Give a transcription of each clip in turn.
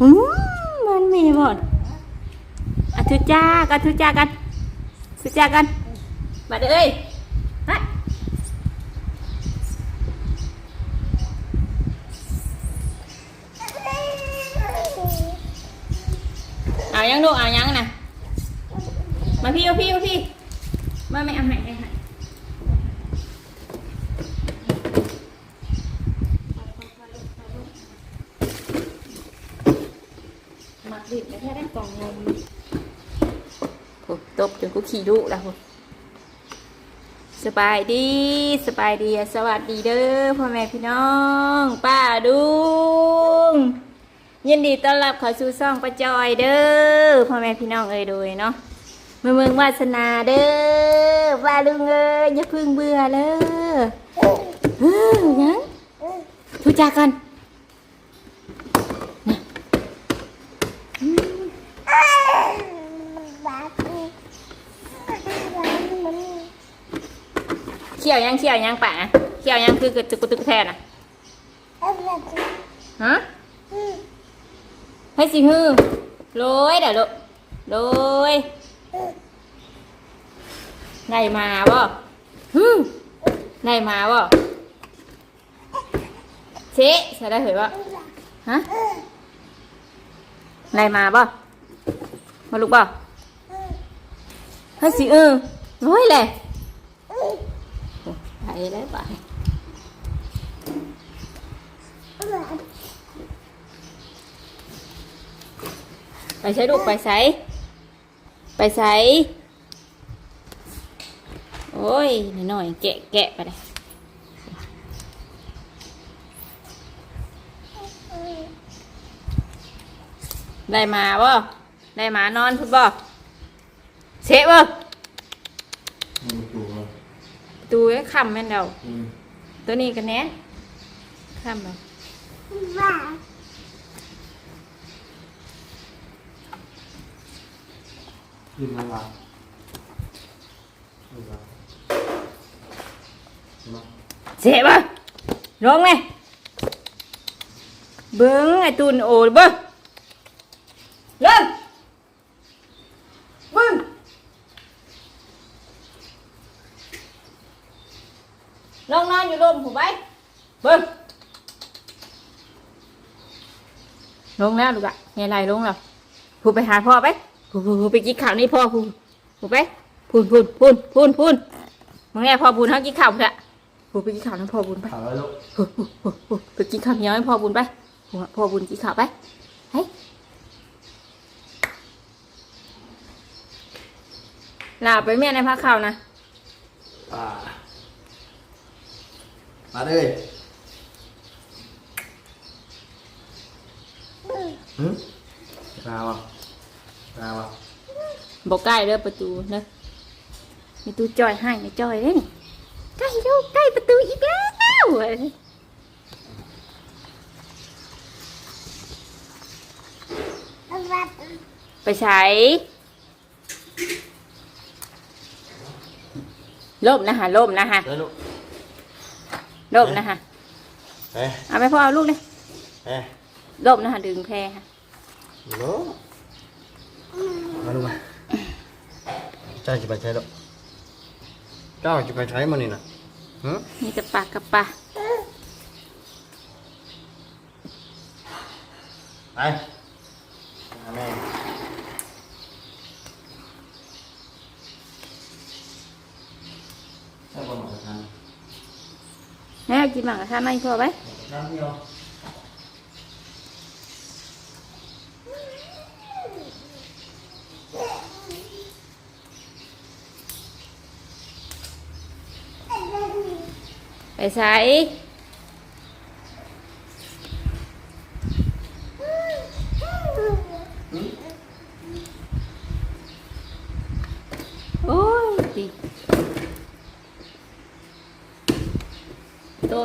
อืมมันมีหมดอะทุจ้ากันทุจ้ากันทุจ้ากัน มาเด้อเอ้ยมาเอายังลูกเอายังนะมาพี่เอาพี่เอาพี่มาไม่เอาให้ไม่ให้มักดิบแค่ได้ก ล่องนมโอ้ตบจนกูขี่ดุแล้วสบายดีสบายดีสวัสดีเด้อพ่อแม่พี่น้อง ป้าดุงยินดีต้อนรับเข้าสู่ซ่องป้าจอยเด้อพ่อแม่พี่น้องเอ้ยโดยเนาะเมืองเมืองวาสนาเด้อว่าลุงเอ้ยอย่าเพึ่งเบื่อเลยเฮ้ยยังทุจากกันนะอืมเขี่ยวยังเขี่ยวยังป่ะเขี่ยวยังคือกระตุกกระตุกแทนอะฮะให้สิฮือโรยเดี๋ยวลูกโรยได้มาบ่ฮึมได้มาบ่เชะใช่ได้เหรอบ่ฮะได้มาบ่มาลูกบ่ให้สิเออร้อยเลยโอ้ ไปแล้วไปไปใช้ลูกไปใช้ไปใช้โอ้ยหน่อยๆแกะแกะไปเลยได้มาบ่ได้มานอนพุ่บ่เชะบ่อืมถูกแล้ว ตูไอ้คำแม่นเดาอืมตัวนี้กันแน่คำบ่ยืนมาละยืนมามาเชะบ่ร้องไหมเบิ้งไอ้ตุนโอ้เบิ้งเริ่มเบิ้ง ลองนอนอยู่ลมผมไปเบิ้งลงแล้วลูกอะเฮไรลงแล้วพูดไปหาพ่อไปพูดพูดพูดไปกินข้าวนี่พ่อพูดพูดไปพูนพูนพูนพูนพูนมึงแน่พ่อพูนเขากินข้าวเถอะพูดไปกินข้าวให้พ่อบุญไปถามแล้วลูกพูดพูดพูดพูดไปกินข้าวเหนียวให้พ่อบุญไปพูดพ่อบุญกินข้าวไปเฮ้ยลาไปแม่ในพักข้าวนะ อ่า มาเลยหืมมาวะมาวะบอกใกล้เด้อประตูเนอะมีตู้จอยให้ไม่จอยเด้นี่ใกล้แล้วใกล้ประตูอีกแล้วเว้ยไปใช้ล่มนะฮะล่มนะฮะ เฮ้ยลูกล่มนะฮะเฮ้ยเอาไปพ่อเอาลูกเลยเฮ้ยล่มนะฮะดึงแพรฮะลูกมาลูกมาเจ้าจะไปใช้ลูกเจ้าจะไปใช้มันนี่นะหืมมีแต่ปากกับปลาไปหาแม่ใช่บอลหมดทาง แม่กินหมากกระทะไม่พ่อไป น้ำเดียว ไปใช้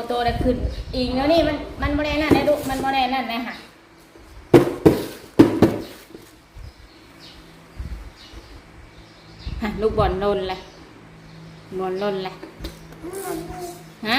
โตได้ขึ้นอีกแล้วนี่มันมันโมแดนั่นนะลูกมันโมแดนั่นนะค่ะลูกบอลลนเลยบอลลนเลยฮะ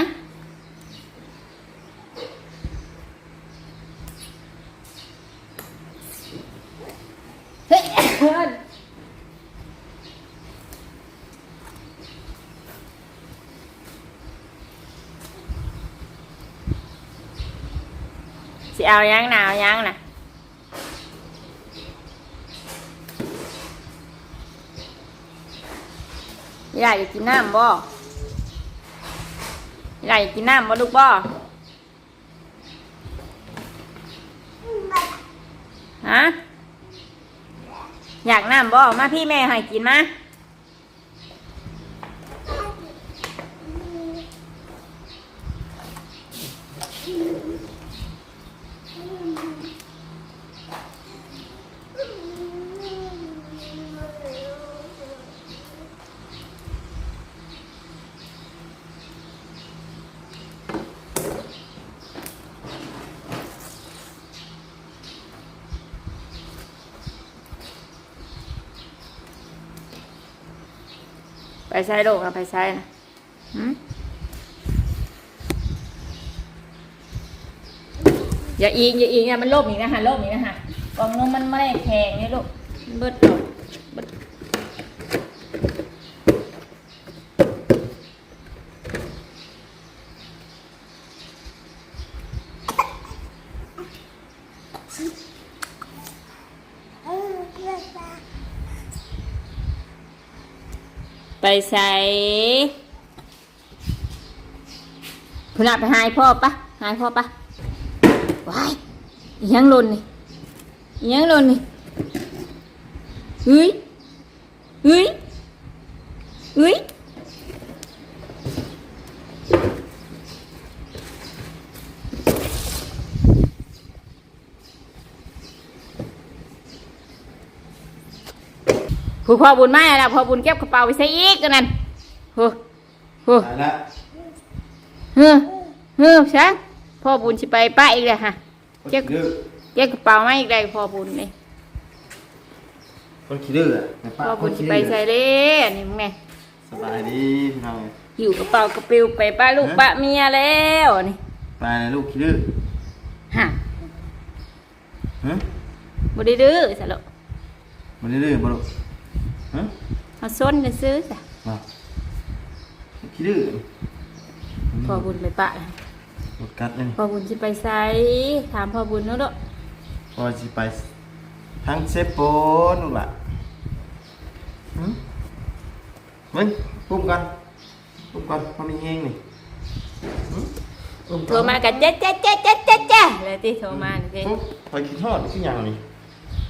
เอายังหนาวยังนะยายอยากกินน้ำบ่ยายอยากกินน้ำบ่ลูกบ่ฮะอยากน้ำบ่มาพี่แม่ให้กินมา ไปใช้ลูกนะไปใช้นะอย่าอิงอย่าอิงอย่ามันโลบอีกนะฮะโลบอีกนะฮะกล่องนมมันไม่ได้แข็งนี่ลูกเบิดดอกเบิด ไปใส่พุ่นาไปหายพ่อปะหายพ่อปะว้ายยังหล่นนี่ยังหล่นนี่เฮ้ยเฮ้ยเฮ้ย ผู้พ่อบุญมาแล้วพ่อบุญเก็บกระเป๋าไปใส่อีกกันนั่นโหโหตายละเฮ้อเฮ้อช้างพ่อบุญสิไปป้าอีกเลยฮะคนขี้ดื้อเก็บกระเป๋ามาอีกเลยพ่อบุญนี่คนขี้ดื้ออะแม่ป้าพ่อคบุญนสิขี้ไปดื้อใส่เล่อันนี้มึงไงสบายดีพี่น้องอยู่กระเป๋ากระปิวไปป้าลูกป้าเมียแล้วนี่ไปเลยลูกขี้ดื้อฮะฮะบ่ได้ดื้อสะลูกมันดื้อบ่ลูก ฮะเอาส้นกันซื้อจ้ะมาขี้ดื้อพ่อบุญไปป้าหมดกัดเลยพ่อบุญสิไปใส่ถามพ่อบุญเนาะลูกพอสิไปทั้งเซฟโปนลูกล่ะหึมึงปุ้มกันปุ้มกันพอมีเฮงนี่หึปุ้นโทรมากันจ๊ะจ๊ะจ๊ะจ๊ะจ๊ะจ๊ะเลยที่โทรมานี่สิปุ๊บคอยกินทอดขึ้นอย่างนี่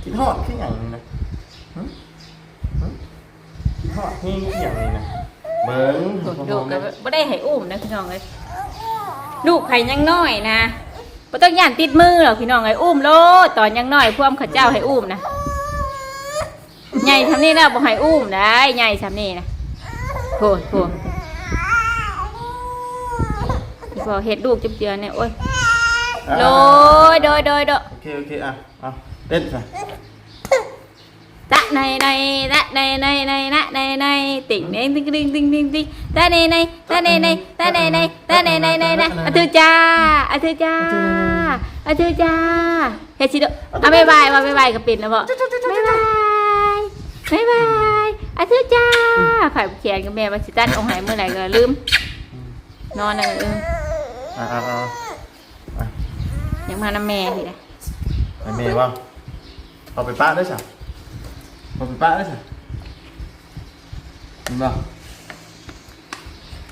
กินทอดขึ้นอย่างนี้นะหึหึกิน ทอดเฮงขึ้นอย่างนี้นะเบิ้งลูกก็บ่ได้ให้อุ้มนะพี่น้องเอ้ยลูกไผยังน้อยนะบ่ต้องย่านติดมือหรอกพี่น้องเอ้ยอุ้มโลดตอนยังน้อยพวกเขาเจ้าให้อุ้มนะใหญ่ทำนี่แล้วบ่ให้อุ้มได้ใหญ่ทำนี่นะโหโหพอเห็ดลูกจุบเจือเนี่ยโอ้ยโดยโดยโดยโดยโอเคโอเคอะเอาเต้นไป ตะในในตะในในในนะในในติ่งเน่งติ่งติ่งติ่งติ่งติ่งตะในในตะในในตะในในตะในในในนะอะเธอจ้าอะเธอจ้าอะเธอจ้าเฮ็ดสิโดอะบ๊ายบายว่าบ๊ายบายกับปิ่นแล้วบ่บ๊ายบายบ๊ายบายอะเธอจ้าฝ่ายเขียนกับแม่ว่าสิตัดองค์ไหนเมื่อไหร่ก็ลืม นอนแล้วก็ลืมอะอะอะอะยังมานำแม่สินะไอ้เมย์ว่าเอาไปป้าได้สั่ เอาไปป้าได้สั่เห็นป่ะ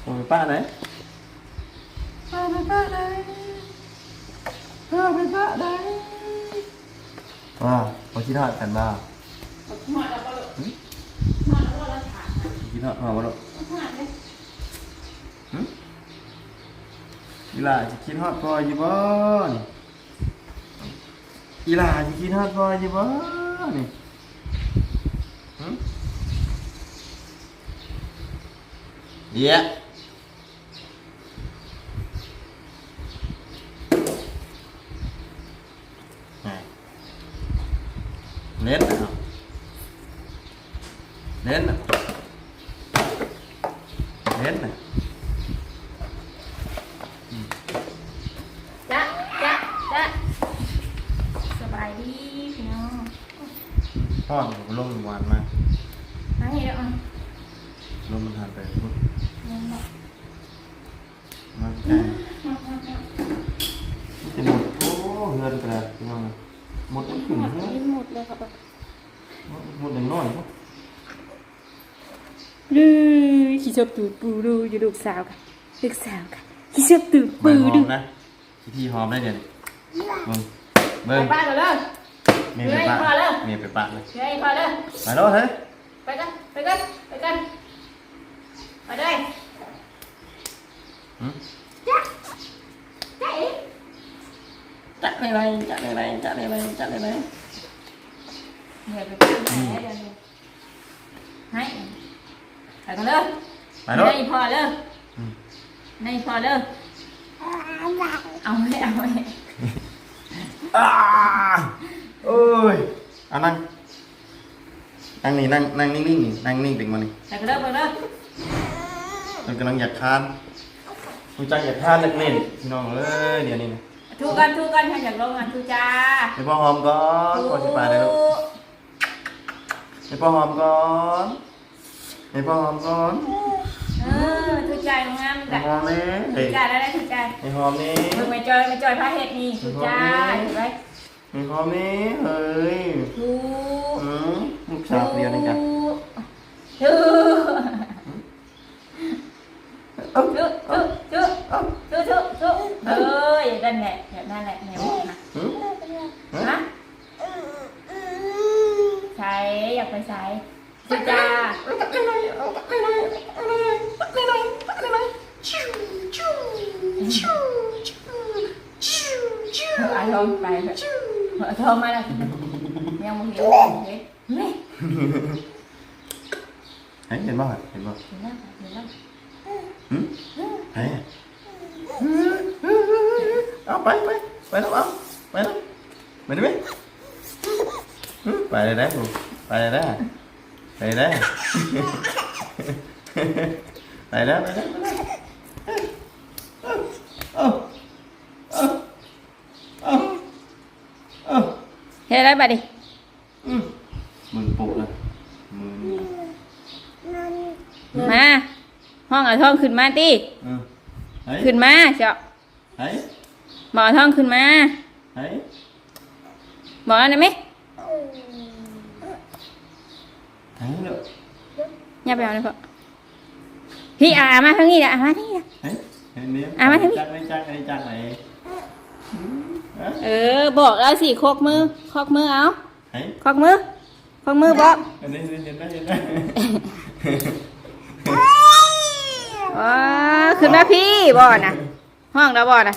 เอาไปป้าไหนเอาไปป้าไหนเอาไปป้าไหนว่าเขาคิดทอดกันบ้าคิดทอดมาบ่ลูกหึอีหล่าจะคิดทอดพออยู่บ่นี่อีหล่าจะคิดฮอดบ่อยู่บ่นี่ เดี๋ยวไงเน้นเอาเน้นน่ะเน้นน่ะ จ๊ะจ๊ะจ๊ะสบายดีพี่น้อง ไป ห้อนลมหวานมาก มาให้แล้วอะ ลมมันหันไปพุ่น ยังบอก มาใกล้เป็นหมดโอ้เฮือนกระดาษพี่น้องนะหมดมันขึ้น หมด เฮือน หมดเลยครับ หมดอย่างน้อยเนาะ ดูขี้ ชอบตูดปูดูอยู่ลูกสาวค่ะลูกสาวค่ะขี้ชอบตูดใบปูหอดูมนะพิธีหอมได้เดี๋ยวนี้เบิ่งไปเบิ่งป้าก่อนเลย เมียไปปะเฮ้ยพอแล้ว เมียไปปะเลยเฮ้ยพอเลยไปแล้วเฮ้ยไปกันไปกันไปกันไปเลยหืมจ้าจ้าเอ๋จัดเลยจัดเลยจัดเลยจัดเลยเหนื่อยไปป้าไหนเดี๋ยวนี้ให้ไปกันเลย ไปแล้วในพอเลยอืม ในพอเลยเอาไว้เอาไว้อ้าโอ้ยเอานั่ง นั่งนี่นั่งนั่งนิ่งๆนี่นั่งนิ่งเด็กมานี่ไปกันเลยไปกันเลยมันกำลังอยากทานมันจังอยากทานเล็กเล่นพี่น้องเอ้ยเดี๋ยวนี้นะทูกันทูกันให้จากโรงงานทูจ้าไปพ่อหอมก่อนก่อนสิไปเลยลูกไปพ่อหอมก่อนไปพ่อหอมก่อนเอ อทูใจงามไปจ้ะหอมนี่ทูเฮ้ยใจได้ได้ทูใจไปหอมนี่มึงไม่จอยไม่จอยพระเห็ดนี่ทูจ้าเห็นไหมไปหอมนี่เฮ้ยทูอืมลูกสาวเดียวนี่จ้ะทูเอ้าทูทูทูเอ้าทูทูทูเอ้ยนั่นแหละแบบนั่นแหละแนวนะหืมฮะใช้อยากไปใช้ ทูจ้าเอออารมณ์ไปเถอะเออโทรมาแล้วยังไม่เห็นเห็นเฮ้ยเฮ้ยเห็ ไปไปไปแล้วเอาไปแล้วไปได้ไหมหืมไปเลยได้ลูกไปเลยได้ไปเลยได้ไปแล้วไปแล้วไปแล้วเอาเอาเอาเอาเห็นอะไรบ้าดิอืมมึงปุกเลยมึงมา ห้องเอาทองขึ้นมาตีอืมเฮ้ยขึ้นมาเจ้าเฮ้ยบอกเอาทองขึ้นมาเฮ้ยบอกอะไรไหม เฮ้ยลูกอย่าไปเอาเลยพ่อพี่อามาทางนี้แหละอามาทางนี้แหละเฮ้ยเห็นเนี่ยอะมาทางนี้ จักไหนจักไหนจักไหนเอ้ยเออ บอกแล้วสิโคกมือโคกมือเอาเฮ้ยโคกมือโคกมือบอกเห็นไหมเห็นไหมเห็นไหมว้าขึ้นมาพี่บ่น่ะห้องเราบ่น่ะ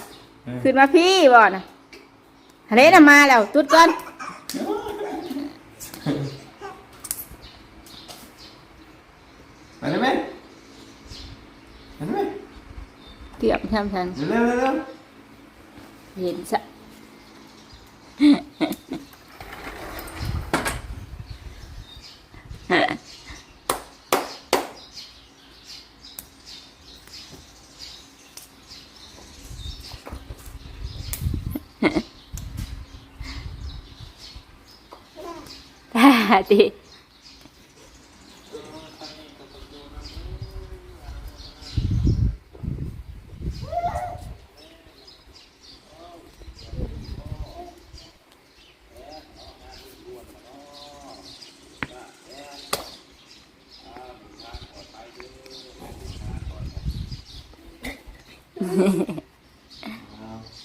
ขึ้นมาพี่บ่น่ะทะเลน่ะมาแล้ว ตุ๊ดก่อน ไปได้ไหมไปได้ไหม เกือบทำทันเร็วเร็วเร็วเห็นซะตาดิ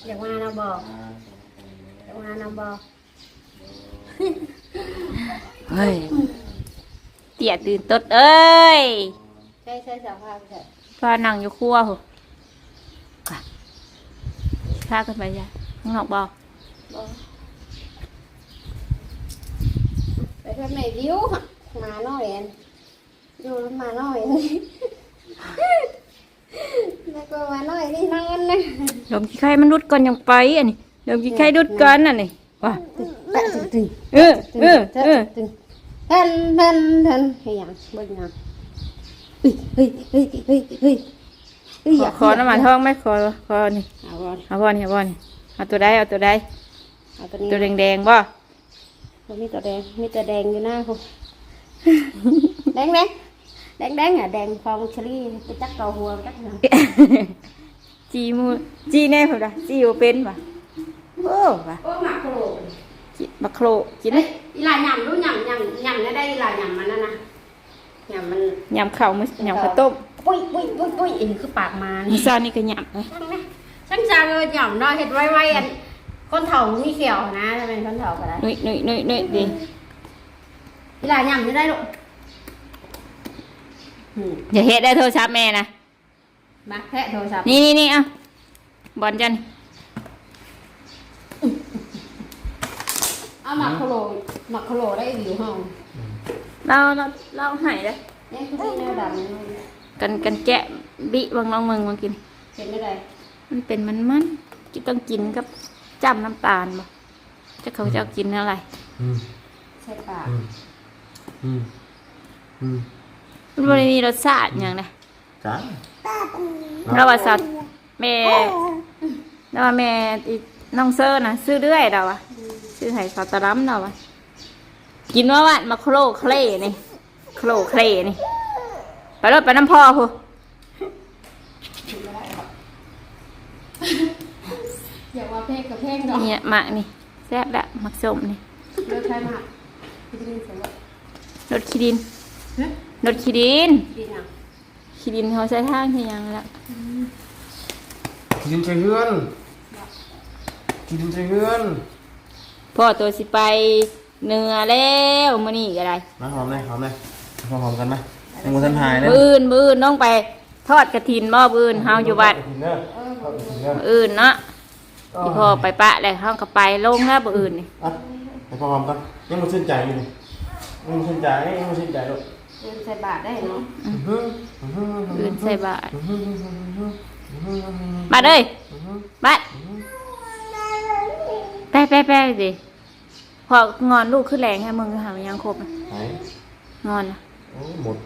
อยากมานะบอกอยากมานะบอก เฮ้ย เตี่ยตื่นตดเอ้ยใช่ใช่สภาพเถอะพานั่งอยู่ครัวเหรอไปพากันไปจ้ะข้างนอกบอกบอกไปทำไหนวิวมาหน่อยอันอยู่แล้วมาหน่อยแล้วก็มาหน่อยนี่นอนนะลมขี้ไข่มันรุดก่อนยังไปอันนี้ลมขี้ไข่รุดก่อนอันนี้ว่ะแปะตึงตึงเออเออเออตึง เทันเทันเทันให้ยังเบิ่งยังเฮ้ยเฮ้ยเฮ้ยเฮ้ยเฮ้ยขอขอน้ำมันทองไหมขอขอนี่เอาบอลเอาบ่นี่เอาบ่นี่เอาตัวใดเอาตัวใดเอาตัวนี้ตัวแดงๆบ่บ่มีตัวแดงมีตัวแดงอยู่หน้าคุณแดงแดงแดงแดงอะแดงฟองเชอรี่ไปจักเกาหัวจักหนังจีมูจีแน่พุ่นล่ะจีบ่เป็นว่ะโอ้ว่ะโอ้หมักโค รจิบักโครกินเอ้ยอีหลาหยำรู้หยำหยำหยำได้ได้อีหลาหยำมันนั่นนะหยำมันยำข้าวมื้อยำข้าวต้มปุ้ยปุ้ยปุ้ยปุ้ยอันนี้คือปากมามื้นี่อเช้านี่ก็ยำนะช่างนะช่างจางเลยหยำเนาะเห็ดไว้ไว้อันคนเฒ่ามีเขียวนะจะเป็นคนเฒ่าก็ได้นุ้ยนุ้ยนุ้ยนุ้ยดิอีหลาหยำจะได้ลูกอืมอย่าเฮ็ดได้โทรศัพท์แม่นะมาแทะโทรศัพท์นี่นี่นี่เอะบอลจัน เอาหมักโคโลหมักโคโลได้วิวห้องเราเราเราใหายเลยนี่คือที่แนวดำนี่กันกันแกะบิบางน้องเมืองมากินเห็นได้ไรมันเป็นมันมันกินต้องกินกับจ้ำน้ำตาลบ่จะเขาจะเอากินอะไรอืมใช่ปากอืมอืมอืมมันไม่มีรสชาติอย่างนะจ้าเราว่าสัตว์แม่เราว่าแม่อี น้องเซอร์นะซื้อเรื่อยเราอะซื้อไห้สัตว์ตะล้ำเราอะกินว่าวันมาโคลเคลนี่โคลเคลนี่ไปรถไปน้ำพ่อพูอย่าว่าเพลงกับเพลงดอกเนี่ยหมากนี่แซ่บละหมักส้มนี่เลิกใช้มากพี่ดินเสร็จแล้วรถขี้ดินฮะรถขี้ดินดินอะขี้ดินเขาใช้ทางใช่ยังแล้วกินใจเฮือน กินใจเฮือนพ่อตัวสิไปเหนือแล้วมื้อนี้ก็ได้มาหอมเลยหอมเลยมาหอมกันไหมยังบ่ทันหายเลยมื้ออื่นมื้ออื่นน้องไปทอดกระถินบ่มื้ออื่นเฮาอยู่บ้านกินเด้อเอาไปกินเด้อมื้ออื่นเนาะที่พ่อไปปะแล้วเฮาก็ไปลงแล้วมื้ออื่นนี่อะไปพอหอมกันยังบ่ชื่นใจอยู่นี่ยังบ่ชื่นใจยังบ่ชื่นใจลูกเดินใส่บาทได้เนาะอื้อหืออื้อหือมื้ออื่นใส่บาตรอื้อหืออื้อหืออื้อหือบัดเอ้ยอื้อหือบัด ไปไปไปดิพองอนลูกขึ้นแรงให้มึงหามันยังครบนะไหนงอนนะโอ้หมด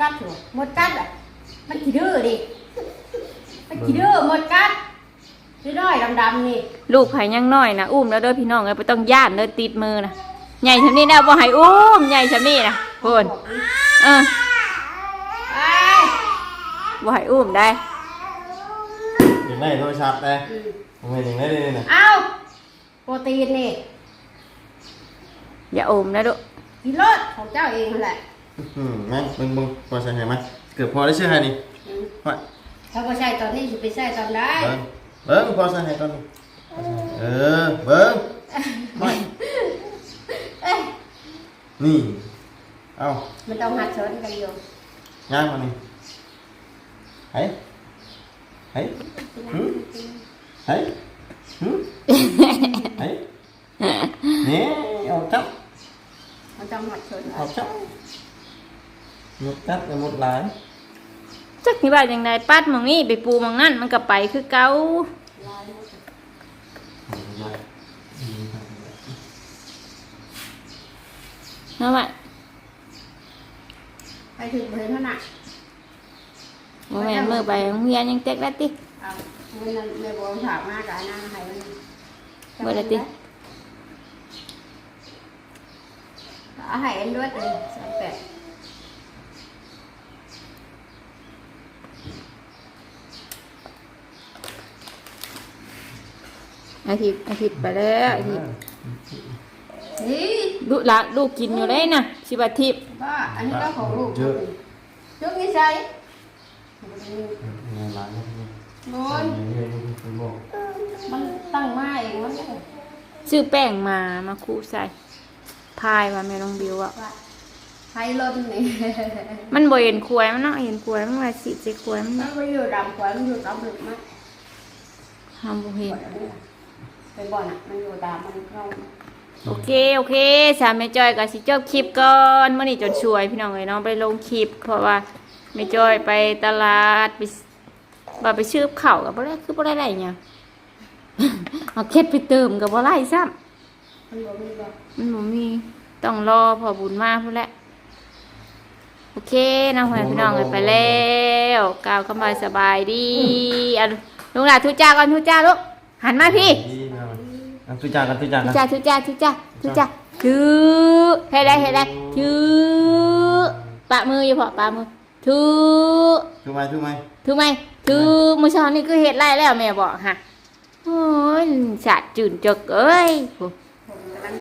กัดเหรอหมดกัดอะ มันขี้ดื้อดิ มันขี้ดื้อหมดกัดนี่ด้อยดำๆนี่ลูกไผยังน้อยนะอุ้มแล้วเด้อพี่น้องเอ้ยบ่ต้องย่านเด้อติดมือนะใหญ่ชำนี้นะบ่ให้อุ้มใหญ่ชำนี้นะโพุ่นเออไอ้บ่ให้อุ้มได้ อย่างไรโทรศัพท์เลยทำไมอย่างไรเลยนะเอาโปรตีนนี่อย่าอมนะลูกกินรสของเจ้าเองนั่นแหละอืมแม่มึงมึงพอใช่ไหมเกือบพอได้ชื่อใครนี่อืมว่าเขาก็ใช่ตอนนี้จะไปใช่ตอนได้เบิ้งเบิ้งพอใช่ไหมตอนนี้เออเบิ้งไม่เอ้ยนี่ เอามันต้องหัดสอนกันอยู่ย่างมานี่เฮ้ยเฮ้ยหืม เฮ้ยหืมเฮ้ยนี่เอาจับมันต้องหัดสอนเอาจับหมดจับหมดหลายจักนี่ว่าจังไดปัดหมองนี้ไปปูหมองนั่นมันก็ไปคือเก่าเนาะว่าไปถึงเพื่อนเท่านั้นบ่แม่นมื้อไปโรงเรียนยังเต็กได้ติ เอาเงินในบริษัทมากกายนะให้มันเมื่อไรติเอาให้เอ็นด้วยเลยสามแปดอาทิตย์อาทิตย์ไปแล้วอาทิตย์นี่ลูกละลูกกินอยู่เลยนะสิบอาทิตย์บ้าอันนี้ก็ของลูกเยอะลูกนี่ใช่ งานหลายนะโน้นเงี้ยนี่คือบอกมันตั้งมาเองมันก็ซื้อแป้งมามาคูใส่พายว่าแม่น้องบิวอะว่าไทยล้นนี่มันบ่เห็นควยมันเนาะเห็นควยมันว่าสิสิควยมันมันเนาะไปอยู่ดำขวายมันอยู่ดำหลึกมากทำบ่เห็นเป็นบ่อนอะมันอยู่ดำมันเข้าโอเค โอเคสามแม่จอยก็สิจบคลิปก่อนมื้อนี้จนช่วยพี่น้องเอ้ยเนาะไปลงคลิป เพราะว่าแม่จอยไปตลาดไป ว่าไปซื้อข้าวก็บ่ได้คือบ่ได้ไรหยังเอาเค็ดไปเติมก็บ่ได้ซ้ำมันบ่มีบ่มันบ่มีต้องรอพอบุญมาพุ่นแหละโอเคน้องหอยพี่น้องเลยไปแล้วกล่าวคำบายสบายดีอะลุงหลานทุจ้าก่อนทุจ้าลูกหันมาพี่ดีนะออะทุจ่ากันทุจ่าทุกันจ้าทุจ้าทุจ้าทุจ้าถือให้ได้ให้ได้ถือปะมืออยู่พอปะมือถือถูกไหมถูกไหมถือไหม คือเมื่อเช้านี่คือเห็ดไรแล้วแม่บอกค่ะโอ้ยสาดจืนจกเอ้ย